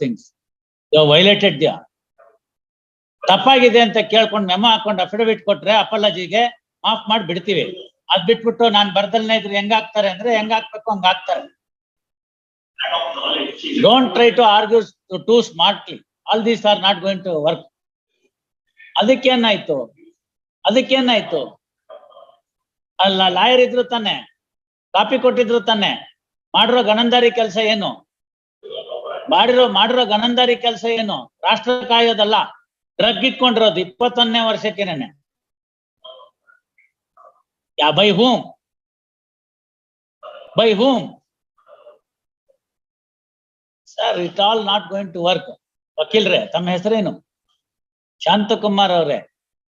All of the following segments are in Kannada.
ಥಿಂಗ್ಸ್ ಯು ವೈಲೇಟೆಡ್ ದ ತಪ್ಪಾಗಿದೆ ಅಂತ ಕೇಳ್ಕೊಂಡು ಮೆಮೋ ಹಾಕೊಂಡು ಅಫಿಡವಿಟ್ ಕೊಟ್ರೆ ಅಪಾಲಜಿಗೆ ಮಾಫ್ ಮಾಡಿ ಬಿಡ್ತೀವಿ. ಅದ್ ಬಿಟ್ಬಿಟ್ಟು ನಾನ್ ಬರ್ದಲ್ನೇ ಇದ್ರೆ ಹೆಂಗ್ ಹಾಕ್ತಾರೆ ಅಂದ್ರೆ ಹೆಂಗ್ ಹಾಕ್ಬೇಕು ಹಂಗ ಹಾಕ್ತಾರೆ. Don't try to argue to smartly all these are not going to work ಅದಕ್ಕೇನಾಯ್ತು ಅದಕ್ಕೇನಾಯ್ತು ಅಲ್ಲ ಲಾಯರ್ ಇದ್ರು ತಾನೆ. ಕಾಪಿ ಕೊಟ್ಟಿದ್ರು ತಾನೆ. ಮಾಡಿರೋ ಗಣಂದಾರಿ ಕೆಲಸ ಏನು? ಮಾಡಿರೋ ಮಾಡಿರೋ ಗನಂದಾರಿ ಕೆಲಸ ಏನು? ರಾಷ್ಟ್ರ ಕಾಯೋದಲ್ಲ? ಡ್ರಗ್ ಇಟ್ಕೊಂಡಿರೋದು ಇಪ್ಪತ್ತೊಂದನೇ ವರ್ಷಕ್ಕೇನೆ yeah, by whom? By whom? Sir it all not going to work ವಕೀಲ್ರೆ, ತಮ್ಮ ಹೆಸರೇನು? ಶಾಂತಕುಮಾರ್ ಅವರೇ.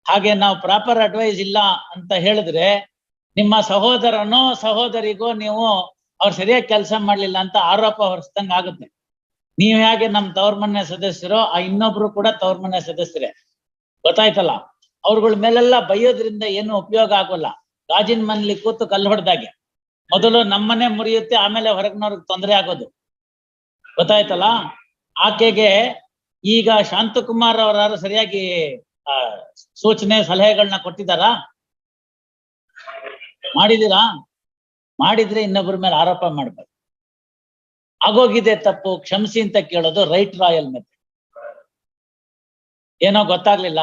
ಹಾಗೆ ನಾವು ಪ್ರಾಪರ್ ಅಡ್ವೈಸ್ ಇಲ್ಲ ಅಂತ ಹೇಳಿದ್ರೆ, ನಿಮ್ಮ ಸಹೋದರನೋ ಸಹೋದರಿಗೋ ನೀವು ಅವ್ರು ಸರಿಯಾಗಿ ಕೆಲಸ ಮಾಡ್ಲಿಲ್ಲ ಅಂತ ಆರೋಪ ಹೊರಿಸ್ದಂಗ ಆಗುತ್ತೆ ನೀವ್ ಹೇಗೆ ನಮ್ ತವ್ರ ಮನೆ ಸದಸ್ಯರೋ, ಆ ಇನ್ನೊಬ್ರು ಕೂಡ ತವ್ರ ಮನೆ ಸದಸ್ಯರೇ. ಗೊತ್ತಾಯ್ತಲ್ಲ? ಅವ್ರಗಳ ಮೇಲೆಲ್ಲ ಬೈಯೋದ್ರಿಂದ ಏನು ಉಪಯೋಗ ಆಗೋಲ್ಲ. ಗಾಜಿನ ಮನೇಲಿ ಕೂತು ಕಲ್ಲು ಹೊಡೆದಾಗೆ. ಮೊದಲು ನಮ್ಮನೆ ಮುರಿಯುತ್ತೆ, ಆಮೇಲೆ ಹೊರಗಿನವ್ರಿಗೆ ತೊಂದರೆ ಆಗೋದು. ಗೊತ್ತಾಯ್ತಲ್ಲ? ಆಕೆಗೆ ಈಗ ಶಾಂತಕುಮಾರ್ ಅವರಾರು ಸರಿಯಾಗಿ ಸೂಚನೆ ಸಲಹೆಗಳನ್ನ ಕೊಟ್ಟಿದ್ದಾರಾ? ಮಾಡಿದೀರಾ ಮಾಡಿದ್ರೆ ಇನ್ನೊಬ್ಬರ ಮೇಲೆ ಆರೋಪ ಮಾಡ್ಬೇಕು. ಆಗೋಗಿದೆ ತಪ್ಪು, ಕ್ಷಮಿಸಿ ಅಂತ ಕೇಳೋದು ರೈಟ್ ರಾಯಲ್ ಮೆಥಡ್ ಏನೋ ಗೊತ್ತಾಗ್ಲಿಲ್ಲ,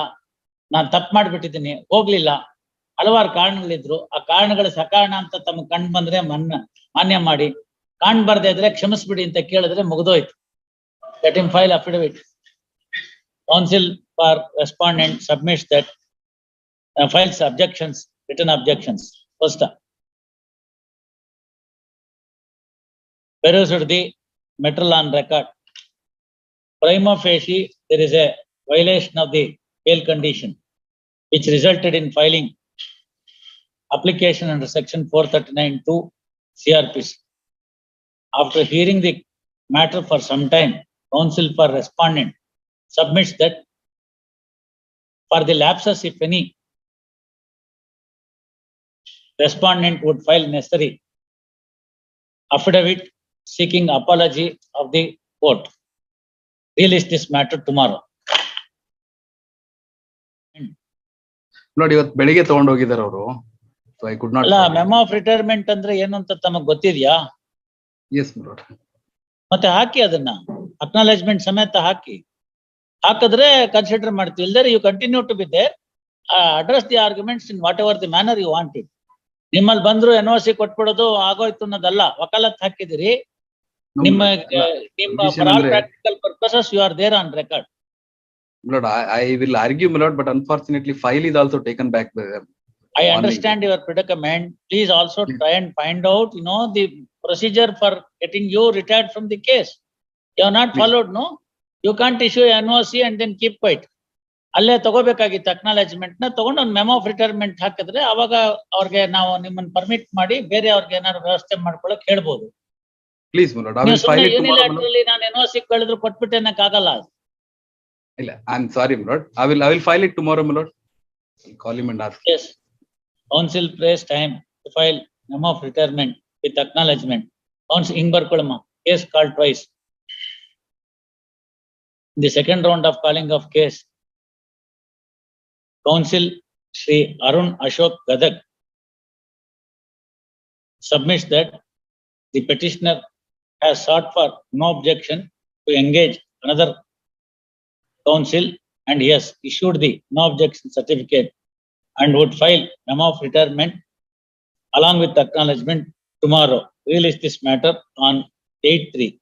ನಾನ್ ತಪ್ಪು ಮಾಡ್ಬಿಟ್ಟಿದ್ದೀನಿ, ಹೋಗ್ಲಿಲ್ಲ. ಹಲವಾರು ಕಾರಣಗಳಿದ್ರು. ಆ ಕಾರಣಗಳು ಸಕಾರಣ ಅಂತ ತಮ್ಗೆ ಕಂಡು ಬಂದ್ರೆ ಮನ್ನ, ಮಾನ್ಯ ಮಾಡಿ. ಕಾಣ್ ಬರ್ದೇ ಇದ್ರೆ ಕ್ಷಮಿಸ್ಬಿಡಿ ಅಂತ ಕೇಳಿದ್ರೆ ಮುಗಿದೋಯ್ತು. That in file affidavit counsel for respondent submits that files objections return objections first perused the metal on record. Prima facie, there is a violation of the bail condition, which resulted in filing application under section four thirty-nine two CRPC. After hearing the matter for some time, counsel for respondent submits that for the lapses, if any, respondent would file necessary affidavit seeking apology of the court. Release this matter tomorrow. ನೋಡಿ ಇವತ್ತು ಬೆಳಿಗ್ಗೆ ತಗೊಂಡು ಹೋಗಿದ್ದಾರೆ ಅವರು. ಐ ಕುಡ್ ನಾಟ್ ಅಲ್ಲ ಮೆಮೋ ಆಫ್ ರಿಟೈರ್ಮೆಂಟ್ ಅಂದ್ರೆ ಏನು ಅಂತ ತಮಗ್ ಗೊತ್ತಿದ್ಯಾ? ಎಸ್ ಮತ್ತೆ ಹಾಕಿ ಅದನ್ನ. ಅಕ್ನಾಲೇಜ್ಮೆಂಟ್ ಸಮೇತ ಹಾಕಿ. ಹಾಕಿದ್ರೆ ಕನ್ಸಿಡರ್ ಮಾಡ್ತೀವಿ. ಇಲ್ದರೆ you continue to be there address the arguments in whatever the manner you want it ನಿಮ್ಮಲ್ಲಿ ಬಂದ್ರು ಎನ್ ಒ ಸಿ ಕೊಟ್ಬಿಡೋದು ಆಗೋಯ್ತು ಅನ್ನೋದಲ್ಲ. ವಕಾಲತ್ ಹಾಕಿದಿರಿ ನಿಮ್ಮ ನಿಮ್ಮ practical purposes you are there on record milord I will argue milord but unfortunately file is also taken back by them. I understand your predicament. Please also Hmm. try and find out, you know, the procedure for getting you retired from the case. You have not Please. followed, no? You can't issue NOC and then keep quiet. ಅಲ್ಲೇ ತಗೋಬೇಕಾಗಿತ್ತು ಅಕ್ನಾಲೇಜ್ಮೆಂಟ್ನ ತಗೊಂಡು ಒಂದು ಮೆಮೋ ಆಫ್ ರಿಟೈರ್ಮೆಂಟ್ ಹಾಕಿದ್ರೆ ಅವಾಗ ಅವ್ರಿಗೆ ನಾವು ನಿಮ್ಮನ್ನ ಪರ್ಮಿಟ್ ಮಾಡಿ ಬೇರೆ ಅವ್ರಿಗೆ ಏನಾದ್ರು ವ್ಯವಸ್ಥೆ ಮಾಡ್ಕೊಳಕ್ ಹೇಳ್ಬೋದು Please, Milord, I ನೀವು will file ಸುಮ್ಮನೆ it tomorrow. Milord. ಯೂನಿಲ್ಯಾಟ್ರಲಿ ನಾನು ಎನ್ ಸಿ ಕಳೆದ್ರು ಕೊಟ್ಬಿಟ್ಟೆ ಆಗಲ್ಲ ಇಲ್ಲ, I'm sorry, Milord. I will, I will file it tomorrow, Milord. I'll Call him and ask. Yes. Council prays time to file memo of retirement with acknowledgement. Council Ingber Kulama, case called twice. In The second round of calling of case. Council Shri Arun Ashok Gadag. Submits that the petitioner has sought for no objection to engage another council and he has issued the no objection certificate and would file memo of retirement along with acknowledgement tomorrow. Release this matter on eight three.